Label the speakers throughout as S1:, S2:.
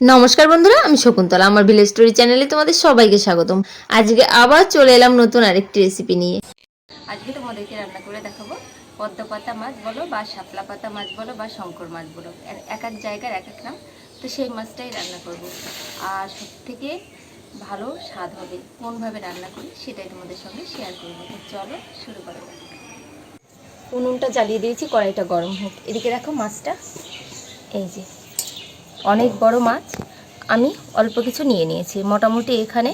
S1: নমস্কার বন্ধুরা, আমি শকুন্তলা। আমার ভিলেজ স্টোরি চ্যানেলে তোমাদের সবাইকে স্বাগতম। আজকে আবার চলে এলাম নতুন আরেকটি রেসিপি নিয়ে।
S2: আজকে তোমাদেরকে রান্না করে দেখাবো। পদ্ম পাতা মাছ বলো বা শাপলা পাতা মাছ বলো বা শঙ্কর মাছ বলো। এক এক জায়গার এক এক নাম। তো সেই মাছটাই রান্না করব। আর সব থেকে ভালো স্বাদ হবে, কোনভাবে রান্না করি সেটাই তোমাদের সঙ্গে শেয়ার করব। চলো শুরু করা উনুনটা জ্বালিয়ে দিয়েছি, কড়াইটা গরম হোক। এদিকে রাখো মাছটা। এই যে অনেক বড় মাছ আমি অল্প কিছু নিয়ে নিয়েছি। মোটামুটি এখানে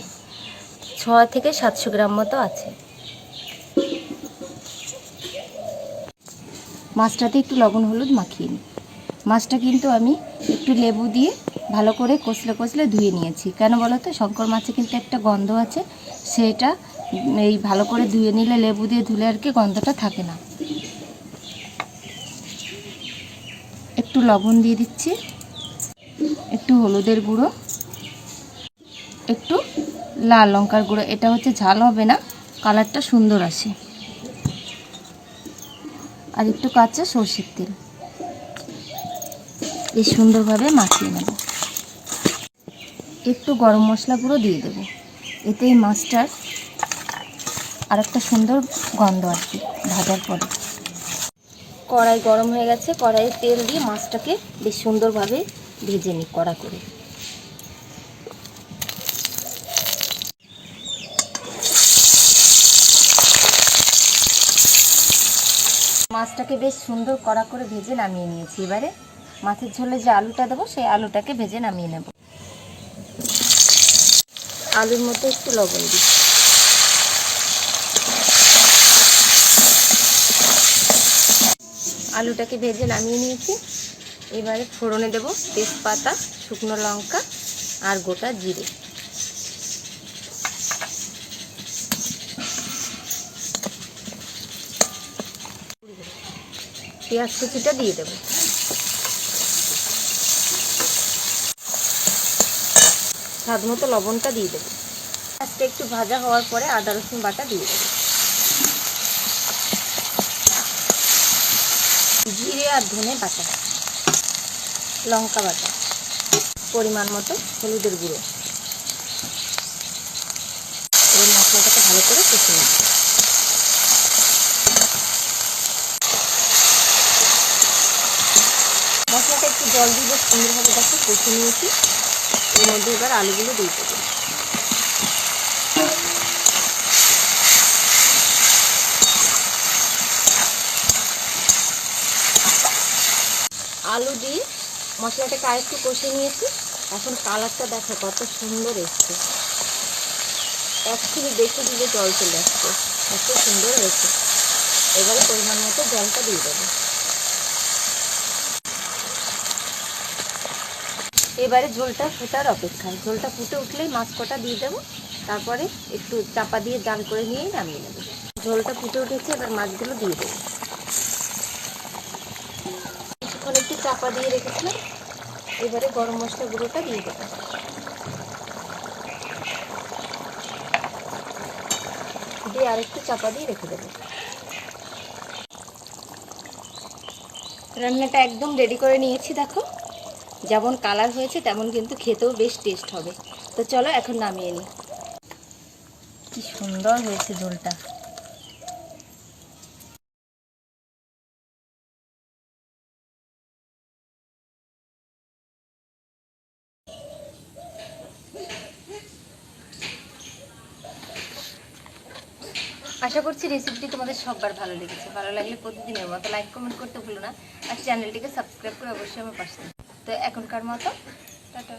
S2: ছ থেকে সাতশো গ্রাম মতো আছে। মাছটাতে একটু লবণ হলুদ মাখিয়ে নিই। মাছটা কিন্তু আমি একটু লেবু দিয়ে ভালো করে কষলে কষলে ধুয়ে নিয়েছি। কেন বলো তো শঙ্কর মাছে কিন্তু একটা গন্ধ আছে, সেটা এই ভালো করে ধুয়ে নিলে লেবু দিয়ে ধুলে আর কি গন্ধটা থাকে না। একটু লবণ দিয়ে দিচ্ছি। একটু হলুদের গুঁড়ো, একটু লাল লঙ্কার গুঁড়ো। এটা হচ্ছে ঝাল হবে না, কালারটা সুন্দর আসে। আর একটু কাঁচা সর্ষের তেল। বেশ সুন্দরভাবে মাখিয়ে নেব। একটু গরম মশলা গুঁড়ো দিয়ে দেব। এতে এই মাছটার আর একটা সুন্দর গন্ধ আসবে ভাজার পরে। কড়াই গরম হয়ে গেছে, কড়াইয়ে তেল দিয়ে মাছটাকে বেশ সুন্দরভাবে ভেজে নিই কড়া করে। মাছটাকে বেশ সুন্দর কড়া করে ভেজে নামিয়ে নিয়েছি। এবারে মাছের ঝোলে যে আলুটা দেবো, সেই আলুটাকে ভেজে নামিয়ে নেব। আলুর মধ্যে একটু লবণ দিই আলুটাকে ভেজে নামিয়ে নিয়েছি। এবারে ফোড়নে দেব তেজপাতা, শুকনো লঙ্কা আর গোটা জিরে। পেঁয়াজ কুচিটা দিয়ে দেবো। স্বাদ মতো লবণটা দিয়ে দেবো। পেঁয়াজটা একটু ভাজা হওয়ার পরে আদা, রসুন বাটা দিয়ে দেবো। জিরে আর ধনে বাটা। লঙ্কা বাটা, পরিমাণ মতো হলুদের গুঁড়ো। এবার মশলাটাকে ভালো করে কষে নিচ্ছি। মশলাটা একটু জল দিয়ে সুন্দরভাবে দেখো কষে নিয়েছি। এর মধ্যে এবার আলুগুলো দিয়ে দেবো। আলু দিয়ে মশলাটাকে আরেকটু কষে নিয়েছি। এখন কালারটা দেখো, কত সুন্দর এসছে। অ্যাকচুয়ালি দেখে দিলে জল চলে আসছে। এত সুন্দর হয়েছে। এবারে পরিমাণ মতো জলটা দিয়ে দেবো। এবারে ঝোলটা ফুটার অপেক্ষা। ঝোলটা ফুটে উঠলেই মাছ কটা দিয়ে দেবো। তারপরে একটু চাপা দিয়ে জাল করে নিয়েই নামিয়ে নেব। ঝোলটা ফুটে উঠেছে, এবার মাছগুলো দিয়ে দেবো। কিছুক্ষণ একটু চাপা দিয়ে রেখেছিলাম। এবারে গরম মশলা গুঁড়োটা দিয়ে দেবো। দিয়ে আরেকটু চাপা দিয়ে রেখে দেবো। রান্নাটা একদম রেডি করে নিয়েছি, দেখো। যেমন কালার হয়েছে, তেমন কিন্তু খেতেও বেশ টেস্ট হবে। তো চলো এখন নামিয়ে নিই। কি সুন্দর হয়েছে ঝোলটা আশা করছি রেসিপিটি তোমাদের সববার ভালো লেগেছে। ভালো লাগলে প্রতিদিনের মতো লাইক কমেন্ট করতে ভুলো না। আর চ্যানেলটিকে সাবস্ক্রাইব করে অবশ্যই আমার পাশে তো এখনকার মতো, টাটা।